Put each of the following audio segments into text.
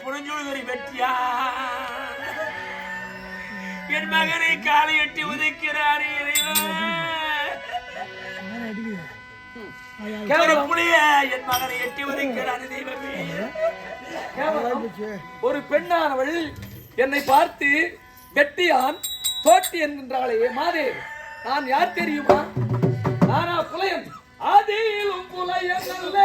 புரிஞ்சுழுதறி வெற்றியா என் மகனை காலை எட்டி உதைக்கிறார் புளிய என் மகனை எட்டி உதைக்கிறாரு தெய்வமே. ஒரு பெண்ணானவள் என்னை பார்த்து வெட்டியான் தோட்டி என்கின்றாளே மாதே நான் யார் தெரியுமா? நானா புலையன் அதிலும் புலையன் அல்ல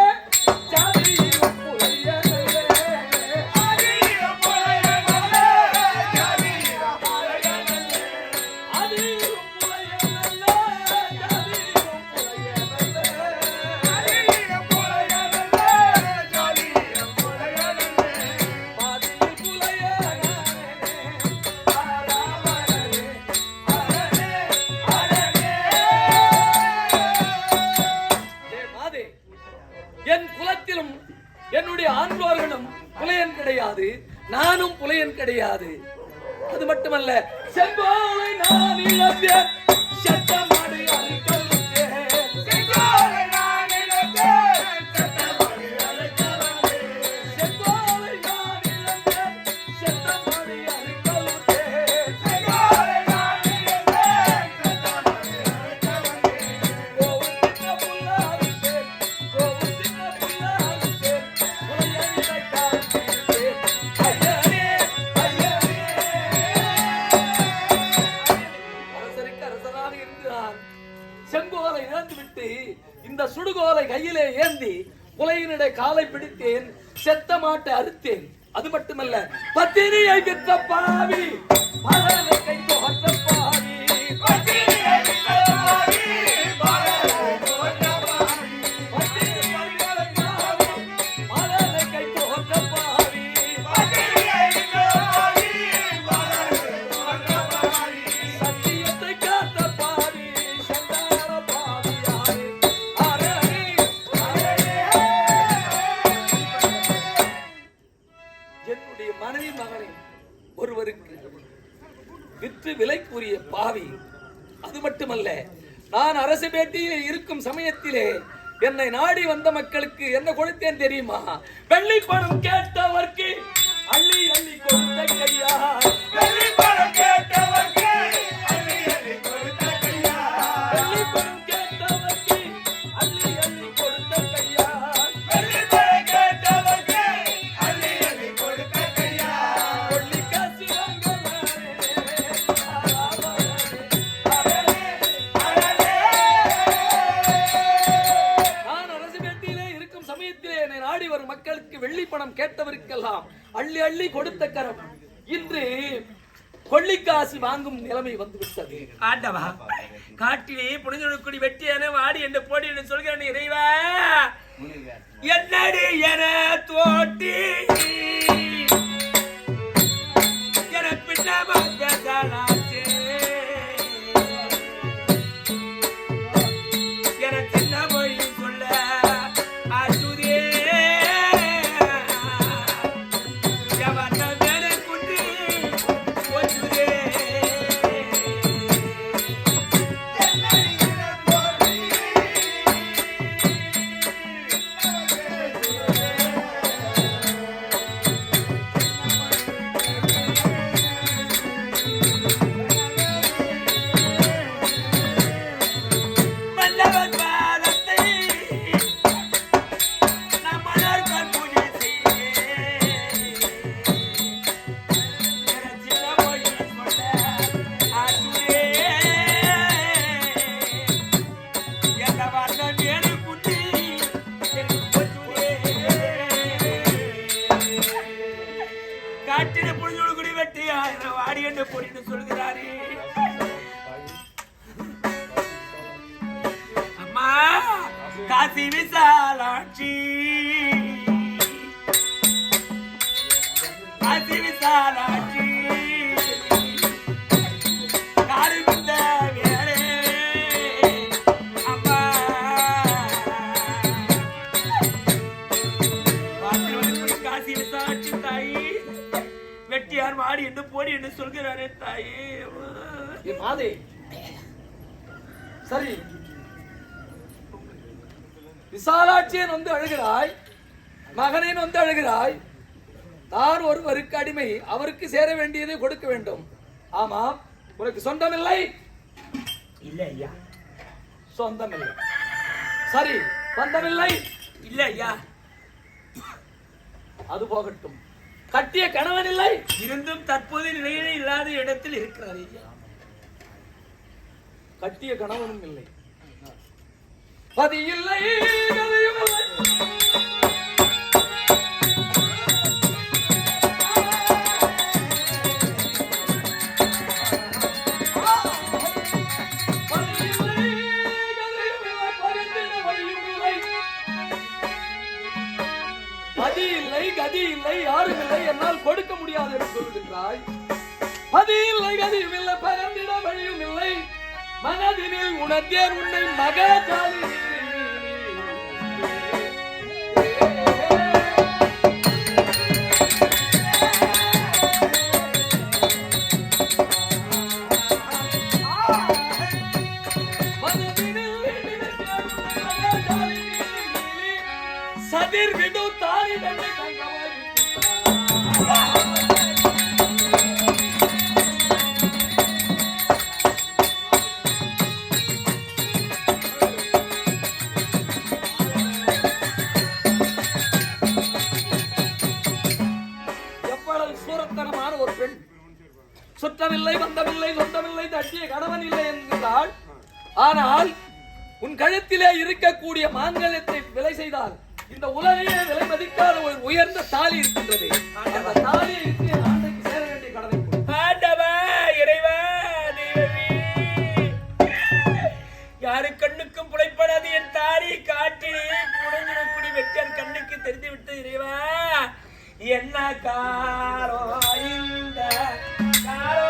என்னுடைய ஆண்போர்களும் புலையன் கிடையாது நானும் புலையன் கிடையாது. அது மட்டுமல்ல செங்கோலை நான் இழந்தேன் சட்டமாடு மாட்டை அறுத்தேன். அது மட்டுமல்ல பத்தினியை வித்த பாவி. அரசு இருக்கும் சமயத்திலே என்னை நாடி வந்த மக்களுக்கு என்ன கொடுத்தேன் தெரியுமா? வெள்ளி பணம் கேட்டவர்க்கு அள்ளி அள்ளி கொடுத்த கையா வெள்ளி பணம் கேட்டவர்க்கு பணம் கேட்டவருக்கெல்லாம் அள்ளி அள்ளி கொடுத்த கரம். இன்று கொள்ளிக்காசு வாங்கும் நிலைமை வந்து விட்டது ஆண்டவா காட்டிலே புனிதனுக்குடி வெட்டியான வாடி என்று போடி என்று சொல்கிறேன் இறைவா. என்னடி என தோட்டி. என பின்னமா என போட்டு சொல்கிறாரே அம்மா காசி விசாலாட்சி. காசி விசாலாட்சி. மாடி என்று போடி என்று சொல்கிறாரே தாயி? மாதே சரி. விசாலாட்சியன் வந்து அழுகிறாய் மகனேன் வந்து அழுகிறாய். நான் ஒருவருக்கு அடிமை அவருக்கு சேர வேண்டியதை கொடுக்க வேண்டும். ஆமாம் உனக்கு சொந்தமில்லை? இல்ல ஐயா. சொந்தமில்லை. சரி சொந்தமில்லை இல்ல ஐயா. அது போகட்டும். கட்டிய கணவன் இல்லை. இருந்தும் தற்போது நிலையிலே இல்லாத இடத்தில் இருக்கிறார் கட்டிய கணவனும் இல்லை. பதி இல்லை கதையும் இல்லை. இல்லை யாரும் இல்லை என்னால் கொடுக்க முடியாது என்று சொல்லுகின்றாய் பதி இல்லை கதியும் இல்லை பரந்திட வழியும் இல்லை. மனதினில் உணர்ந்தேன் உன்னை மகாஜாலி. சதிர் விடு தாரி தன்னை Thank you. இந்த உலகையே விலை மதிக்காத ஒரு உயர்ந்த தாலி இருக்கின்றது. அந்த தாலியை இருக்கு என் ஆண்டைக்கு சேர வேண்டிய கடனை ஆண்டவா இறைவா தெய்வமே. யாரு கண்ணுக்கும் புழைப்படாது என் தாரி காட்டிலே புடஞ்சிடக்கூடிய வெற்றன் கண்ணுக்கு தெரிந்து விட்டு இறைவா என்ன காரோ இந்த காரோ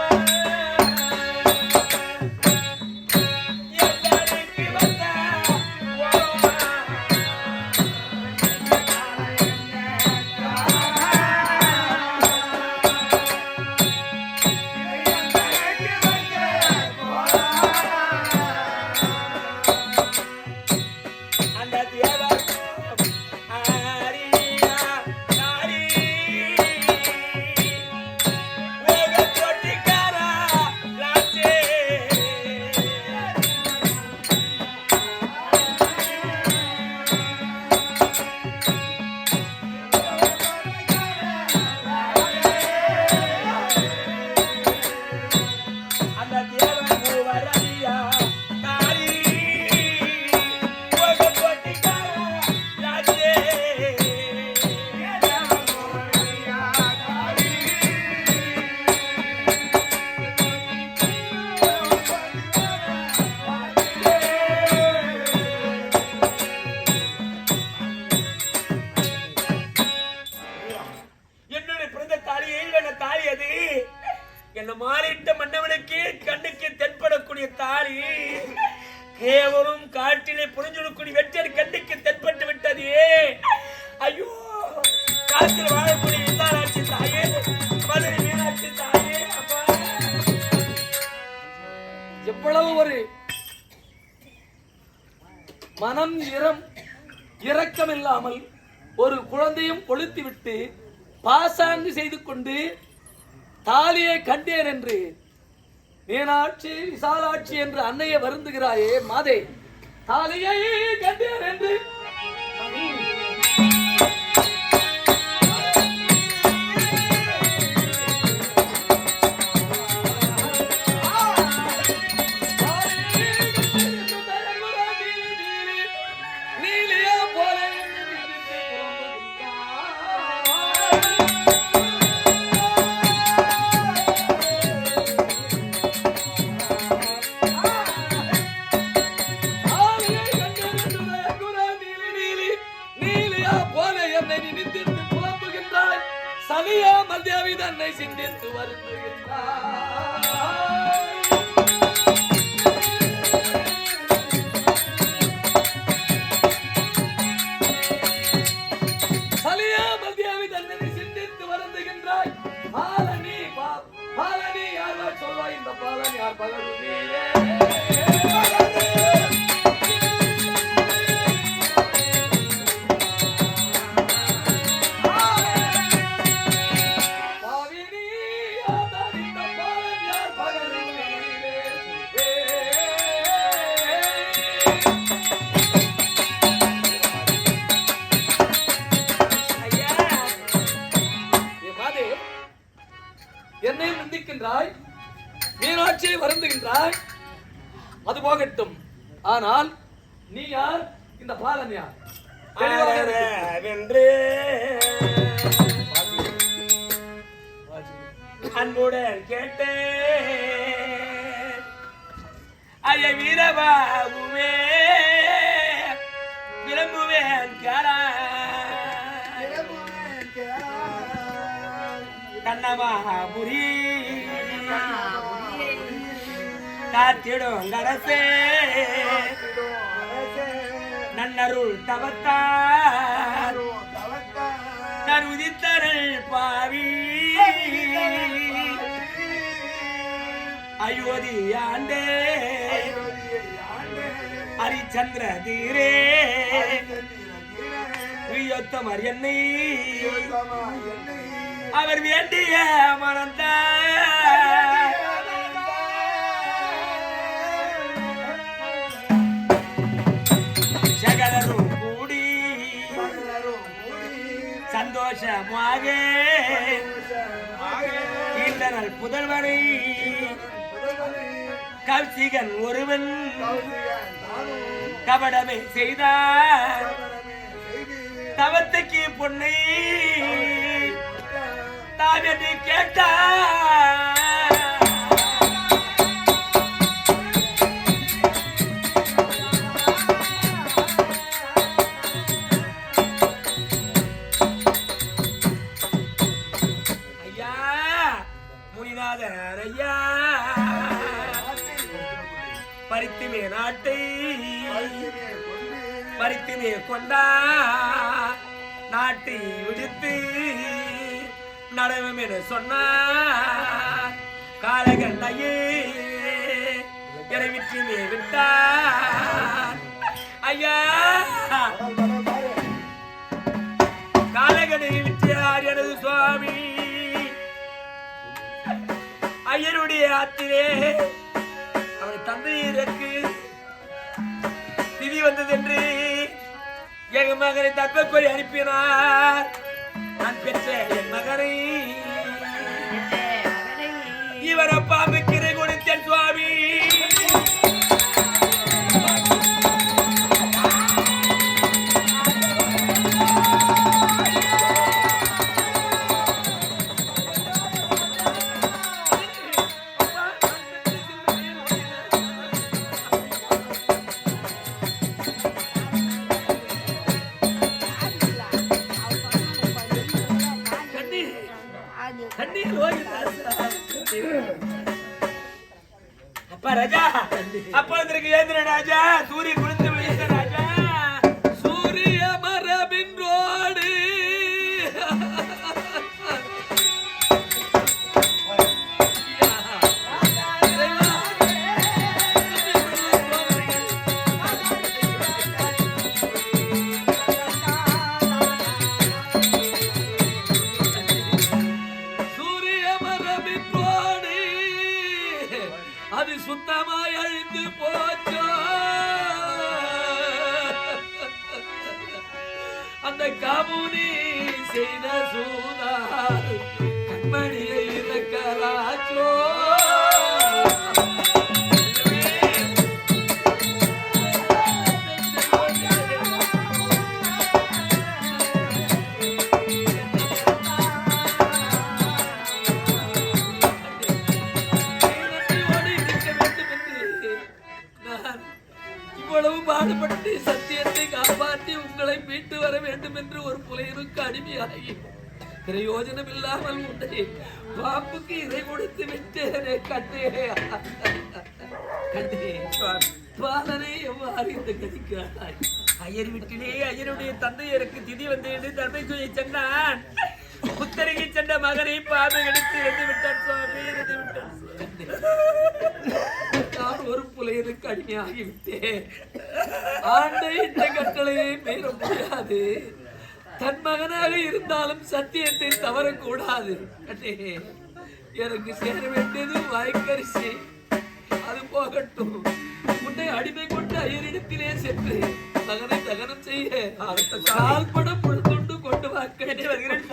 மனம் இரம் இரக்கம் இல்லாமல் ஒரு குழந்தையும் கொளுத்தி விட்டு பாசாங்கு செய்து கொண்டு தாலியை கண்டேன் என்று மீனாட்சி விசாலாட்சி என்று அன்னையை வருந்துகிறாயே மாதே தாலியை கண்டேன் என்று போகட்டும். ஆனால் நீ யார்? இந்த பாலன் யார்? அன்புடன் கேட்டேன். ஐய வீரபாபுவே விரும்புவேன் கண்ணமாபுரி. காத்திடும் கரசே நன்னருள் தவத்தார். நான் உதித்தரள் பாவி. அயோத்தி ஆண்டே. ஹரிச்சந்திர தீரே. பிரியத்தமர் என்னை. அவர் வேண்டிய மனந்தார் சந்தோஷமாக. ஈண்டனல் புதல்வனை. கௌசிகன் ஒருவன். கபடமே செய்தார். தவத்துக்கு பொன்னை. தாவென்று கேட்டார். பறித்துமே கொண்டா நாட்டை விடுத்து நடவும் என சொன்ன காலகண்டையே விற்றுமே விட்டார் ஐயா. காலகடையை விட்டார் எனது சுவாமி. ஐயருடைய ஆத்திரே அவன் தந்தையருக்கு திதி வந்ததென்று எங்க மகனை தற்பக்கொலை அனுப்பினார். நான் பெற்ற என் மகனை. இவர் அப்பாவுக்கு கமுனி செய்த சூதா கண்மணியை இறக்கலாச்சோ இவ்வளவு பாடுபட்டு சத்தியத்தை காப்பாற்றி உங்களை மீட்டு வர வேண்டும் என்று ஒரு புலையருக்கு அடிமையாகி பிரயோஜனம் இல்லாமல் உன்னை பாம்புக்கு இதை கொடுத்து விட்டேனே கண்டே கண்டே பாலனை எவ்வாறு இந்த கதிக்கிறாய் ஐயர் வீட்டிலே ஐயருடைய தந்தையருக்கு திதி வந்து என்று தர்மைக்குயை சென்றான் புத்தருகி சென்ற மகனை பாம்பு எடுத்து எரிந்து விட்டான் சுவாமி எரிந்து விட்டான் சுவாமி. நான் ஒரு புலையருக்கு அடிமையாகி ஆண்டை இந்த கட்டளையை மீற முடியாது. தன் மகனாக இருந்தாலும் சத்தியத்தை தவறக்கூடாது. எனக்கு சேர வேண்டியது வாய்க்கரிசி. அது போகட்டும். உன்னை அடிமை கொண்டு ஐயரிடத்திலே சென்று மகனை தகனம் செய்ய கால்பட பொழுதுண்டு கொண்டு பெற்று வாக்கிறேன் வருகிறேன்